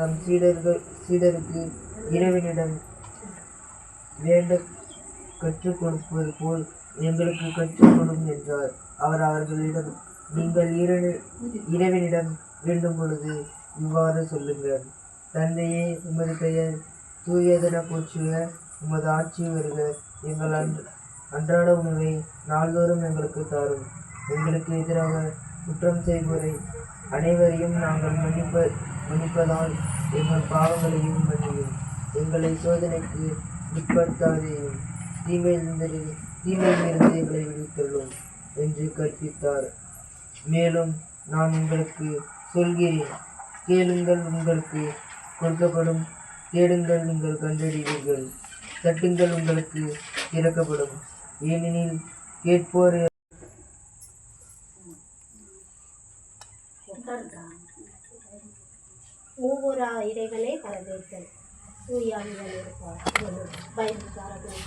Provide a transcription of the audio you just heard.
தம் சீடர்கள் சீடருக்கு இறைவனிடம் வேண்ட கற்றுக் கொடுப்பது போல் எங்களுக்கு கற்றுக் கொடுக்கும் என்றார். அவர் அவர்களிடம் நீங்கள் இறை இறைவனிடம் வேண்டும் பொழுது இவ்வாறு சொல்லுங்கள். தந்தையே உமது பெயர் தூயதன போற்றுக. உமது ஆட்சி வருக. எங்கள் அன்று அன்றாட உணவை நாள்தோறும் எங்களுக்கு தாரும். எங்களுக்கு எதிராக குற்றம் செய்வோரை அனைவரையும் நாங்கள் மன்னிப்ப மன்னிப்பதால் எங்கள் பாவங்களையும் மன்னியும் எங்களை சோதனைக்கு உட்படுத்தாதையும் தீமையிலிருந்து தீமையிலிருந்து எங்களை விடுவித்துள்ளோம் என்று கற்பித்தார். மேலும் நான் உங்களுக்கு சொல்கிறேன். கேளுங்கள் உங்களுக்கு கொடுக்கப்படும் தேடுங்கள் நீங்கள் கண்டறிவீர்கள். தட்டுங்கள் உங்களுக்கு திறக்கப்படும் ஏனெனில் கேட்போர் ஒவ்வொரு இறைவனை வரவேற்கள் தூயாவிகள் இருப்பார். பைபிள்காரர்கள்